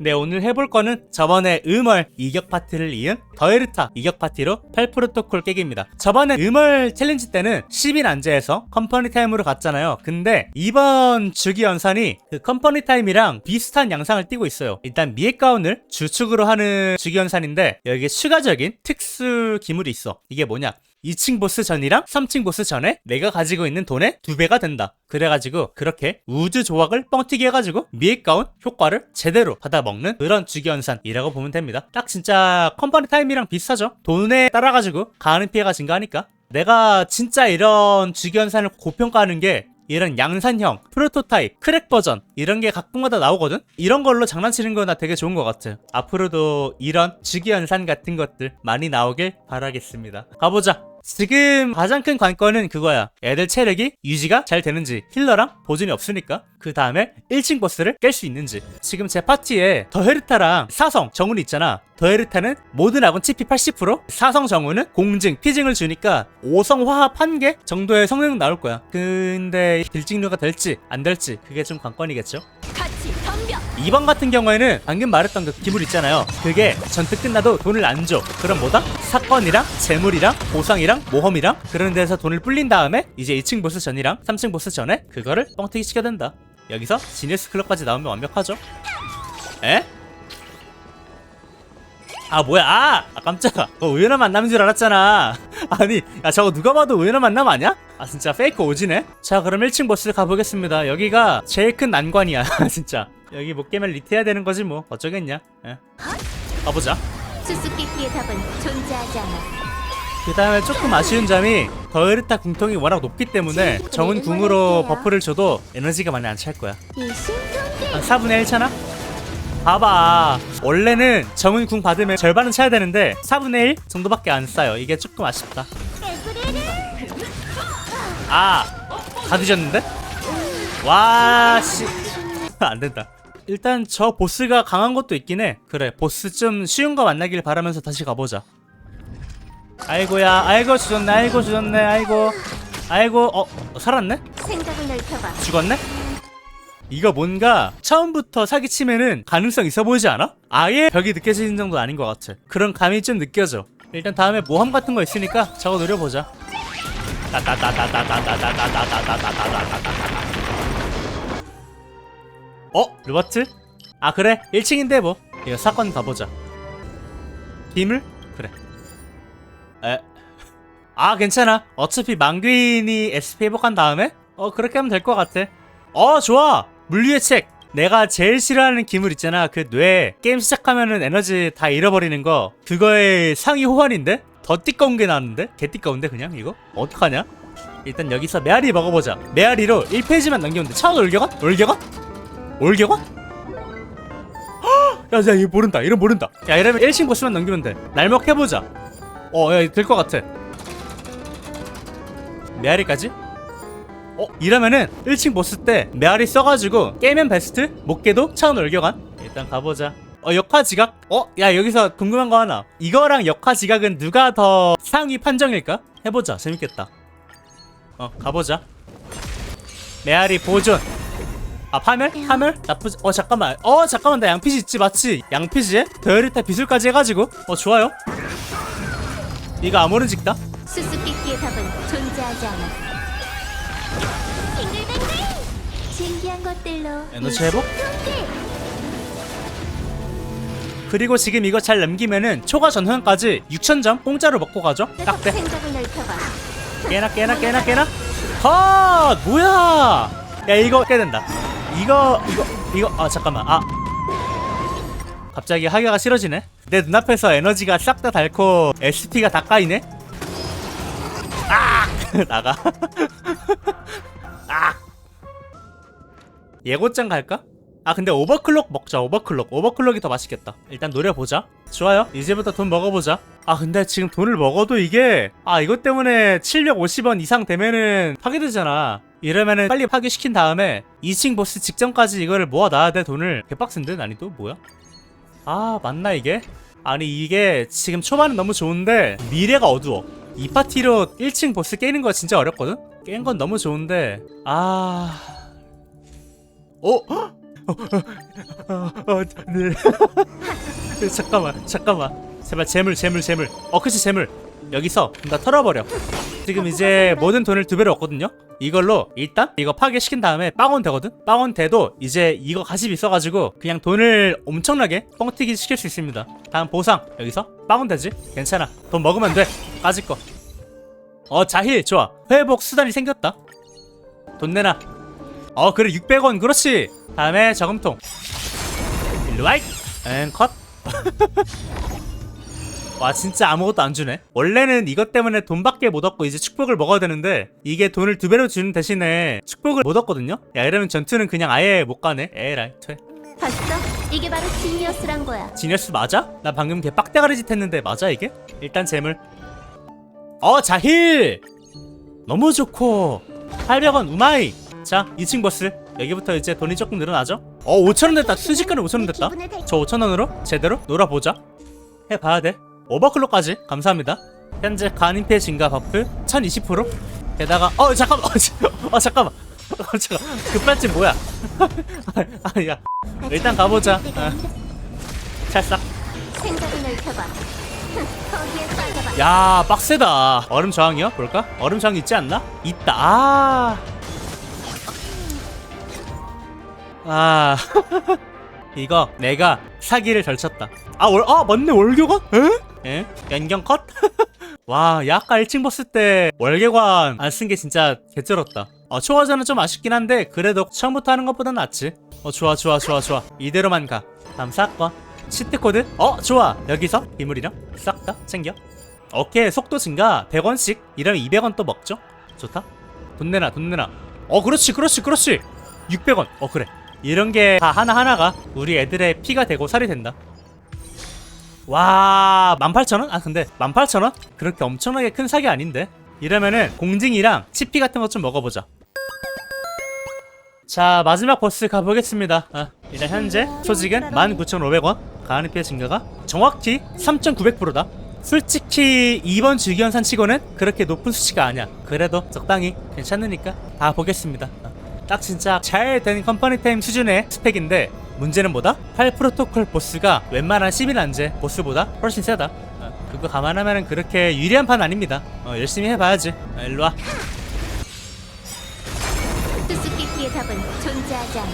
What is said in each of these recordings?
네 오늘 해볼 거는 저번에 음월 이격 파티를 이은 더에르타 이격 파티로 8프로토콜 깨기입니다. 저번에 음월 챌린지 때는 10인 안제에서 컴퍼니 타임으로 갔잖아요. 근데 이번 주기 연산이 그 컴퍼니 타임이랑 비슷한 양상을 띠고 있어요. 일단 미에가운을 주축으로 하는 주기 연산인데 여기에 추가적인 특수 기물이 있어. 이게 뭐냐 2층 보스 전이랑 3층 보스 전에 내가 가지고 있는 돈의 두 배가 된다. 그래가지고 그렇게 우주 조각을 뻥튀기 해가지고 미액가운 효과를 제대로 받아먹는 그런 주기현산이라고 보면 됩니다. 딱 진짜 컴퍼니 타임이랑 비슷하죠. 돈에 따라가지고 가하는 피해가 증가하니까. 내가 진짜 이런 주기현산을 고평가하는 게 이런 양산형, 프로토타입, 크랙 버전 이런 게 가끔가다 나오거든? 이런 걸로 장난치는 거나 되게 좋은 것 같아. 앞으로도 이런 주기현산 같은 것들 많이 나오길 바라겠습니다. 가보자. 지금 가장 큰 관건은 그거야. 애들 체력이 유지가 잘 되는지 힐러랑 보존이 없으니까 그 다음에 1층 보스를 깰 수 있는지. 지금 제 파티에 더헤르타랑 사성 정훈이 있잖아. 더헤르타는 모든 아군 치피 80% 사성 정훈은 공증 피증을 주니까 5성 화합 1개 정도의 성능 나올 거야. 근데 딜찍류가 될지 안 될지 그게 좀 관건이겠죠 2번 같은 경우에는 방금 말했던 그 기물 있잖아요. 그게 전투 끝나도 돈을 안 줘. 그럼 뭐다? 사건이랑 재물이랑 보상이랑 모험이랑 그런 데서 돈을 불린 다음에 이제 2층 보스 전이랑 3층 보스 전에 그거를 뻥튀기 시켜야 된다. 여기서 지니어스 클럽까지 나오면 완벽하죠. 에? 아 뭐야 아, 아 깜짝아 어, 우연한 만남인 줄 알았잖아 아니 야 저거 누가 봐도 우연한 만남 아니야? 아 진짜 페이크 오지네 자 그럼 1층 보스 가보겠습니다 여기가 제일 큰 난관이야 진짜 여기 못 깨면 리트해야 되는 거지 뭐 어쩌겠냐 예. 가보자 수수께끼의 답은 존재하지 않아 그 다음에 조금 아쉬운 점이 더에르타 궁통이 워낙 높기 때문에 정은 궁으로 버프를 줘도 에너지가 많이 안 찰 거야 한 4분의 1 차나? 봐봐 원래는 정은 궁 받으면 절반은 차야 되는데 4분의 1 정도밖에 안 싸요 이게 조금 아쉽다 아! 다 뒤졌는데? 와, 씨. 안 된다. 일단 저 보스가 강한 것도 있긴 해. 그래, 보스 좀 쉬운 거 만나길 바라면서 다시 가보자. 아이고야, 아이고 주졌네, 아이고 주졌네, 아이고. 아이고, 어, 살았네? 생각을 넓혀봐 죽었네? 이거 뭔가 처음부터 사기치면은 가능성 있어 보이지 않아? 아예 벽이 느껴지는 정도 아닌 것 같아. 그런 감이 좀 느껴져. 일단 다음에 모험 같은 거 있으니까 저거 노려보자. 어? 루버트? 아 그래 1층인데 뭐 이거 사건 가보자 비물? 그래 에? 아 괜찮아 어차피 망귀인이 SP 회복한 다음에 어 그렇게 하면 될 것 같아 어 좋아 물리의 책 내가 제일 싫어하는 기물 있잖아 그 뇌 게임 시작하면은 에너지 다 잃어버리는 거 그거의 상위 호환인데? 더 띠꺼운 게 나왔는데? 개 띠꺼운데 그냥 이거? 어떡하냐? 일단 여기서 메아리 먹어보자 메아리로 1페이지만 넘기면 돼 차원 올겨가? 올겨가? 올겨가? 야, 야, 이거 모른다. 이런 모른다. 야, 이러면 1층 보스만 넘기면 돼. 날먹 해보자. 어, 야, 될것 같아. 메아리까지? 어, 이러면은 1층 보스 때 메아리 써가지고 깨면 베스트, 못 깨도 차원 올겨간. 일단 가보자. 어, 역화 지각? 어, 야, 여기서 궁금한 거 하나. 이거랑 역화 지각은 누가 더 상위 판정일까? 해보자. 재밌겠다. 어, 가보자. 메아리 보존. 아 파멸? 파멸? 나쁘지 어 잠깐만. 어 잠깐만. 나 양피지 있지 맞지? 양피지에? 더에르타 비술까지 해가지고. 어 좋아요. 이거 아무런 직다? 수수께끼의 답은 존재하지 않아. 신기한 것들로 에너지 회복? 일심동체. 그리고 지금 이거 잘 넘기면은 초과 전환까지 6천점 공짜로 먹고 가죠? 딱대 생각을 넓혀봐. 깨나 깨나 깨나 깨나? 컷 뭐야? 야 이거 깨야 된다 이거 이거 이거 아 잠깐만 아. 갑자기 하기가 싫어지네? 내 눈앞에서 에너지가 싹 다 닳고 SP가 다 까이네? 아! 나가. 아! 예고장 갈까? 아 근데 오버클럭 먹자 오버클럭 오버클럭이 더 맛있겠다. 일단 노려보자. 좋아요. 이제부터 돈 먹어보자. 아 근데 지금 돈을 먹어도 이게 아 이것 때문에 750원 이상 되면은 파괴되잖아 이러면은 빨리 파괴시킨 다음에 2층 보스 직전까지 이거를 모아놔야 돼 돈을 개빡센데 난이도 뭐야? 아 맞나 이게? 아니 이게 지금 초반은 너무 좋은데 미래가 어두워 이 파티로 1층 보스 깨는 거 진짜 어렵거든? 깬 건 너무 좋은데 아... 어? 헉! 어, 어, 어, 네. 잠깐만 잠깐만 제발 재물 재물 재물 어 그치 재물 여기서 나 털어버려 지금 이제 모든 돈을 두 배로 얻거든요 이걸로 일단 이거 파괴시킨 다음에 빵원 되거든? 빵원 돼도 이제 이거 가십 있어가지고 그냥 돈을 엄청나게 뻥튀기 시킬 수 있습니다. 다음 보상. 여기서 빵원 되지? 괜찮아. 돈 먹으면 돼. 까짓 거어 자힐. 좋아. 회복 수단이 생겼다. 돈 내놔. 어 그래. 600원. 그렇지. 다음에 저금통. 일로와이 앤컷 와 진짜 아무것도 안 주네? 원래는 이것 때문에 돈밖에 못 얻고 이제 축복을 먹어야 되는데 이게 돈을 두 배로 주는 대신에 축복을 못 얻거든요? 야 이러면 전투는 그냥 아예 못 가네? 에라이 퇴 봤어? 이게 바로 지니어스란 거야. 지니어스 맞아? 나 방금 걔 빡대가리 짓 했는데 맞아 이게? 일단 재물. 어 자힐! 너무 좋고. 800원 우마이. 자 2층 보스. 여기부터 이제 돈이 조금 늘어나죠? 어 5천원 됐다. 순식간에 5천원 됐다. 저 5천원으로 제대로 놀아보자. 해봐야 돼 오버클럭까지? 감사합니다. 현재 간임패 증가 버프 1020% 게다가 어 잠깐만 어, 지- 어 잠깐만 어, 잠깐 급발진 뭐야? 아야. 일단 가보자. 아, 찰싹. 야 빡세다. 얼음 저항이요? 볼까? 얼음 저항 있지 않나? 있다. 아, 아. 이거 내가 사기를 덜 쳤다 아, 월, 아 맞네 월교관? 에? 에? 연경 컷? 와, 야, 아까 1층 봤을 때 월계관 안 쓴 게 진짜 개쩔었다. 어, 초화자는 좀 아쉽긴 한데 그래도 처음부터 하는 것보단 낫지. 어, 좋아, 좋아, 좋아, 좋아. 이대로만 가. 다음 사건. 시트 코드? 어, 좋아. 여기서 비물이랑 싹 다 챙겨. 오케이, 속도 증가 100원씩. 이러면 200원 또 먹죠? 좋다. 돈 내놔, 돈 내놔. 어, 그렇지, 그렇지, 그렇지. 600원. 어, 그래. 이런 게 다 하나하나가 우리 애들의 피가 되고 살이 된다. 와 18,000원? 아 근데 18,000원? 그렇게 엄청나게 큰 사기 아닌데? 이러면은 공징이랑 치피 같은 것 좀 먹어보자. 자 마지막 보스 가보겠습니다. 아, 일단 현재 소직은 19,500원? 가안의 피해 증가가 정확히 3,900%다. 솔직히 이번 주기현산 치고는 그렇게 높은 수치가 아니야. 그래도 적당히 괜찮으니까 다 보겠습니다. 아, 딱 진짜 잘 된 컴퍼니 타임 수준의 스펙인데 문제는 뭐다? 8 프로토콜 보스가 웬만한 11 안제 보스보다 훨씬 세다 어, 그거 감안하면 그렇게 유리한 판 아닙니다 어, 열심히 해봐야지 어, 일로와 수수께끼의 답은 존재하지 않아.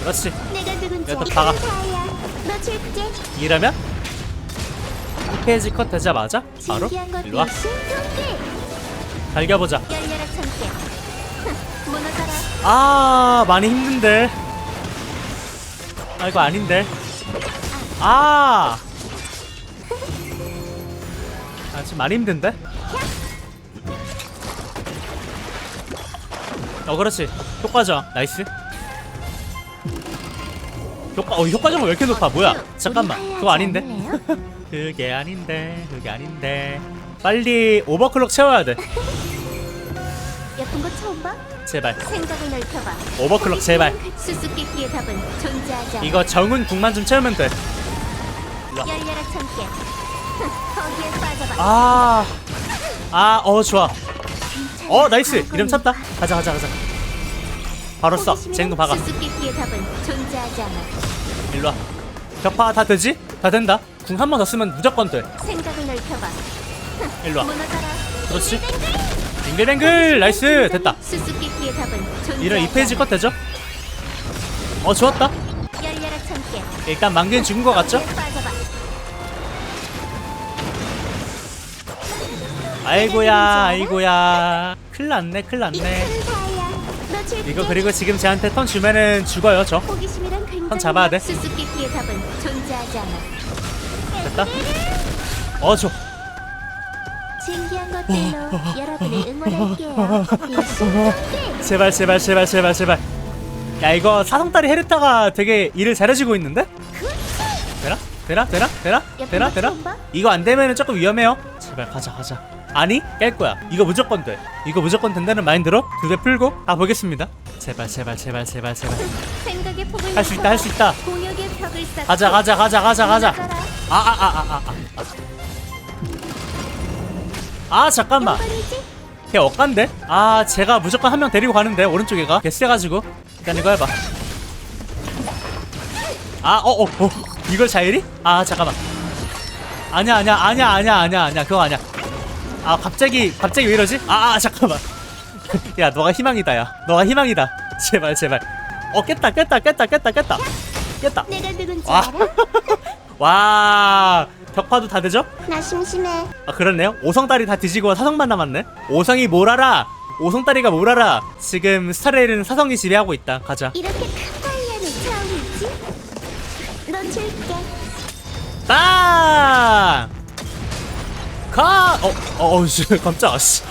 그렇지 내가 누군지 야, 또 박아. 다야. 너 줄게. 이러면 이 페이지 컷 되자마자 바로 신기한 것 일로와 통계. 참깨. 무너져라. 아 많이 힘든데 아 이거 아닌데 아 아, 지금 많이 힘든데? 어, 그렇지. 효과죠. 나이스. 효과, 어, 효과정은 왜 이렇게 높아? 뭐야? 잠깐만. 그거 아닌데? 그게 아닌데, 그게 아닌데. 빨리 오버클럭 채워야 돼. 예쁜 거 처음 봐? 제발. 생각을 넓혀봐. 오버클럭 제발. 수수께끼의 답은 존재하지 않아. 이거 정운 국만 좀 채우면 돼. 열려라 참깨. 거기에 빠져봐. 아, 아, 어, 좋아. 어, 나이스. 이름 찼다. 가자, 가자, 가자. 바로 써. 쟁도 박아. 수수께끼의 답은 존재하지 않아. 일로 와. 격파 다 되지? 다 된다. 궁 한 번 더 쓰면 무조건 돼. 생각을 넓혀봐. 일로 와. 무너져라. 그렇지. 빙글 빙글 나이스 됐다. 수수께끼의 답은 존재하지 이런 2페이지 컷 되죠? 어 좋았다. 않아. 열려라 참깨. 일단 만개는 죽은 것 같죠? 빠져봐. 아이고야 아이고야. 큰일 났네 큰일 났네. 이틀 다야. 너 줄게. 이거 그리고 지금 쟤한테 턴 주면은 죽어요 저. 호기심이란 굉장히 턴 잡아야 돼. 수수께끼의 답은 존재하지 않아. 됐다. 어 좋. 신 제발 제발 제발 제발 제발. 야 이거 사성다리 헤르타가 되게 일을 잘해주고 있는데? 되나? 되나? 되나? 되나? 되나? 되나? 이거 안 되면은 조금 위험해요. 제발 가자 가자. 아니 깰 거야. 이거 무조건 돼. 이거 무조건 된다는 마인드로 두배 풀고 가 보겠습니다. 제발 제발 제발 제발 제발. 할 수 있다 할 수 있다. 가자 가자 가자 가자 가자. 무너져라. 아아아아아 아. 아 잠깐만. 걔 억간데? 아 제가 무조건 한 명 데리고 가는데 오른쪽에가 개쎄가지고 일단 이거 해봐 아, 어, 어, 어. 이걸 자일이? 아, 잠깐만. 아니야, 아니야, 아니야, 아니야, 아니야, 아니야. 그거 아니야. 아, 갑자기, 갑자기 왜 이러지? 아, 아, 잠깐만. 야, 너가 희망이다, 야. 너가 희망이다. 제발, 제발. 어, 깼다, 깼다, 깼다, 깼다, 깼다. 깼다. 내가 누군지 와. 알아? 와, 벽화도 다 되죠? 나 심심해. 아, 그렇네요. 오성다리 다 뒤지고 사성만 남았네. 오성이 뭘 알아? 오성다리가 뭘 알아? 지금 스타레일은 사성이 지배하고 있다. 가자. 이렇게 큰 다이아는 처음이지? 너 줄게. 땅! 가! 어, 어, 어, 씨, 깜짝아, 씨.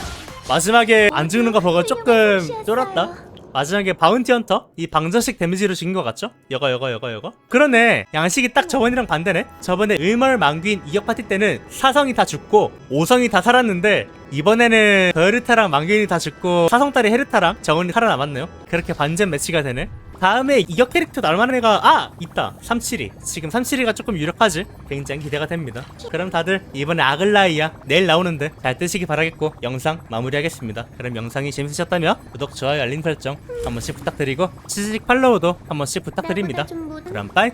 마지막에 안 죽는 거 보고 조금 쫄았다. 마지막에 바운티 헌터? 이 방정식 데미지로 죽인 것 같죠? 여거, 여거, 여거, 여거. 그러네. 양식이 딱 저번이랑 반대네? 저번에 의멀 망귀인 이격 파티 때는 사성이 다 죽고, 오성이 다 살았는데, 이번에는 베르타랑 망귀인이 다 죽고, 사성딸이 헤르타랑 정은이 살아남았네요. 그렇게 반전 매치가 되네. 다음에 이격 캐릭터 날만한 애가 아! 있다. 372 지금 372가 조금 유력하지? 굉장히 기대가 됩니다. 그럼 다들 이번에 아글라이야 내일 나오는데 잘 뜨시기 바라겠고 영상 마무리하겠습니다. 그럼 영상이 재밌으셨다면 구독 좋아요 알림 설정 한 번씩 부탁드리고 치즈직 팔로우도 한 번씩 부탁드립니다. 그럼 빠이